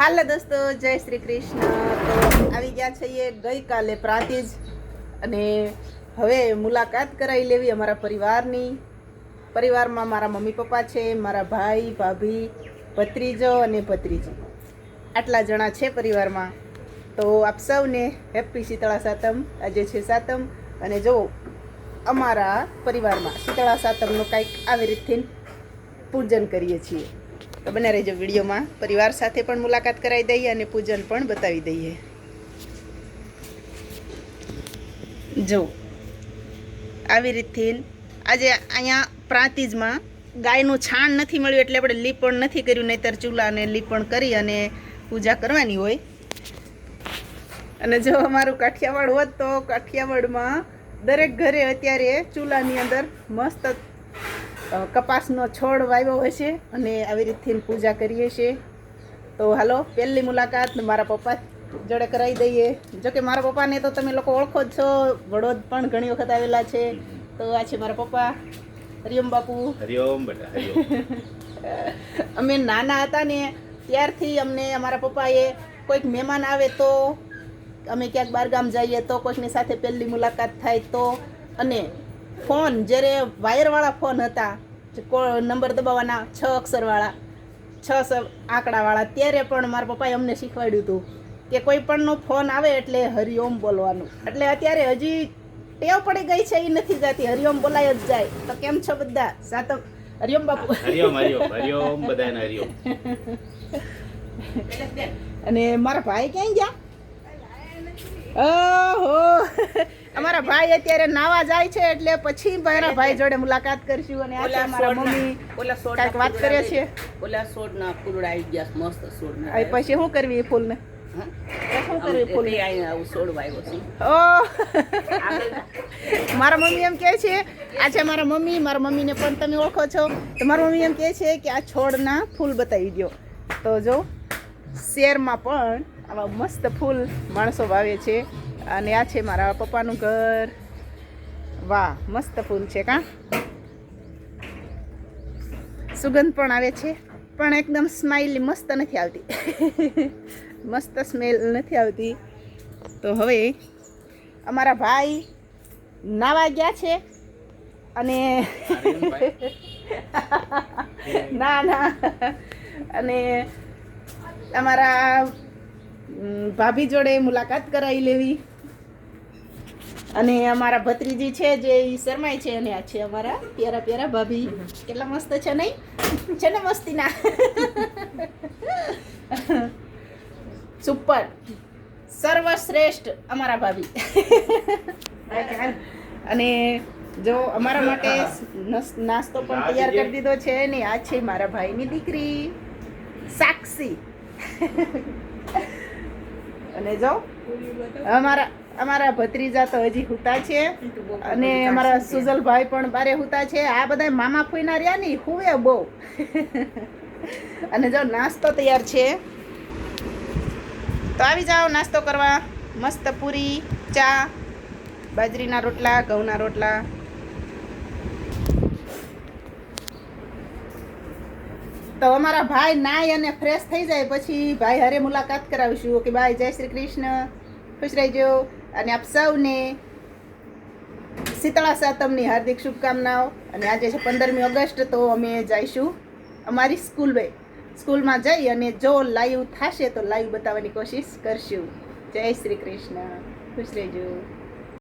હાલો દોસ્તો, જય શ્રી કૃષ્ણ. તો આવી ગયા છીએ ગઈકાલે પ્રાંતિજ અને હવે મુલાકાત કરાવી લેવી અમારા પરિવારની. પરિવારમાં મારા મમ્મી પપ્પા છે, મારા ભાઈ, ભાભી, ભત્રીજો અને ભત્રીજી. આટલા જણા છે પરિવારમાં. તો આપ સૌને હેપી શીતળા સાતમ. આજે છે સાતમ અને જો અમારા પરિવારમાં શીતળા સાતમનું કાંઈક આવી રીતથી પૂજન કરીએ છીએ. તો બને રહેજો વિડીયોમાં. પરિવાર સાથે પણ મુલાકાત કરાવી દઈએ અને પૂજન પણ બતાવી દઈએ. જો, આવી રીતથી આજે અહીંયા પ્રાંતિજમાં ગાયનું છાણ નથી મળ્યું એટલે આપણે લીપણ નથી કર્યું, નહીતર ચૂલાને લીપણ કરી અને પૂજા કરવાની હોય. અને જો અમારું કાઠિયાવાડ હોત તો કાઠિયાવાડમાં દરેક ઘરે અત્યારે ચૂલાની અંદર મસ્ત કપાસનો છોડ વાવ્યો હોય છે અને આવી રીતથી પૂજા કરીએ છીએ. તો હાલો પહેલી મુલાકાત મારા પપ્પા જોડે કરાવી દઈએ. જો કે મારા પપ્પાને તો તમે લોકો ઓળખો જ છો વડોદ પણ ઘણી વખત આવેલા છે. તો આ છે મારા પપ્પા. હરિઓમ બાપુ. હરિઓમ બેટા અમે નાના હતા ને ત્યારથી અમને અમારા પપ્પાએ કોઈક મહેમાન આવે તો અમે ક્યાંક બહારગામ જઈએ તો કોઈકની સાથે પહેલી મુલાકાત થાય તો. અને ફોન જ્યારે વાયરવાળા ફોન હતા નંબર દબાવવાના છ અક્ષરવાળા છ સ- આંકડાવાળા ત્યારે પણ મારા પપ્પાએ અમને શીખવાડ્યું હતું કે કોઈ પણનો ફોન આવે એટલે હરિઓમ બોલવાનું. એટલે અત્યારે હજી ટેવ પડી ગઈ છે એ નથી જાતી. હરિઓમ બોલાય જ જાય. તો કેમ છો બધા? સાતમ હરિઓમ બાપુ. હરિઓમ હરિઓમ હરિઓમ બધાને હરિઓમ. અને મારા ભાઈ ક્યાં ગયા? ઓહો. અમારા ભાઈ અત્યારે નાવા જાય છે એટલે પછી મારા ભાઈ જોડે મુલાકાત કરશું અને આજે મારા મમ્મી ઓલા સોડ વાત કરીએ છીએ ઓલા સોડ ના ફૂલડા આવી ગયા મસ્ત સોડ ના હવે પછી શું કરવી એ ફૂલને? છે. મારા મમ્મી એમ કહે છે આજે મારા મમ્મી મારા મમ્મીને પણ તમે ઓળખો છો. તો મારા મમ્મી એમ કહે છે કે આ છોડના ફૂલ બતાવી દો તો જો શેરમાં પણ આવા મસ્ત ફૂલ માણસો વાવે છે. અને આ છે મારા પપ્પાનું ઘર. વાહ મસ્ત ફૂલ છે કાં? સુગંધ પણ આવે છે. પણ એકદમ સ્માઇલી મસ્ત નથી આવતી. મસ્ત સ્મેલ નથી આવતી. તો હવે અમારા ભાઈ નાવા ગયા છે. અને ના ના. અને અમારા ભાભી જોડે મુલાકાત કરાવી લેવી. અને અમારા ભત્રીજી છે જે શરમાય છે અને આ છે અમારા પ્યારા પ્યારા ભાભી. કેટલા મસ્ત છે નહીં? છે ને મસ્તીના? સુપર. સર્વશ્રેષ્ઠ અમારા ભાભી. અને જો અમારા માટે નાસ્તો પણ તૈયાર કરી દીધો છે ને આ છે મારા ભાઈની દીકરી. સાક્ષી. અને જો અમારા અમારા ભત્રીજા તો હજી હુતા છે. અને અમારા સુજલભાઈ પણ બારે હુતા છે. આ બધા મામા ફૂઈના રહ્યા ની, હુવે બહુ. અને જો નાસ્તો તૈયાર છે. તો આવી જાઓ, નાસ્તો કરવા. મસ્ત પૂરી, ચા, બાજરીના રોટલા, ઘઉંના રોટલા. તો અમારા ભાઈ નાય અને ફ્રેશ થઈ જાય. પછી ભાઈ હારે મુલાકાત કરાવીશું કે ભાઈ જય શ્રી કૃષ્ણ. ખુશ રહેજો. અને આપ સૌને શીતળા સાતમની હાર્દિક શુભકામનાઓ. અને આજે છે પંદરમી ઓગસ્ટ, તો અમે જઈશું અમારી સ્કૂલ બે. સ્કૂલમાં જઈ અને જો લાઈવ થશે તો લાઈવ બતાવવાની કોશિશ કરશું. જય શ્રી કૃષ્ણ. ખુશ રહેજો.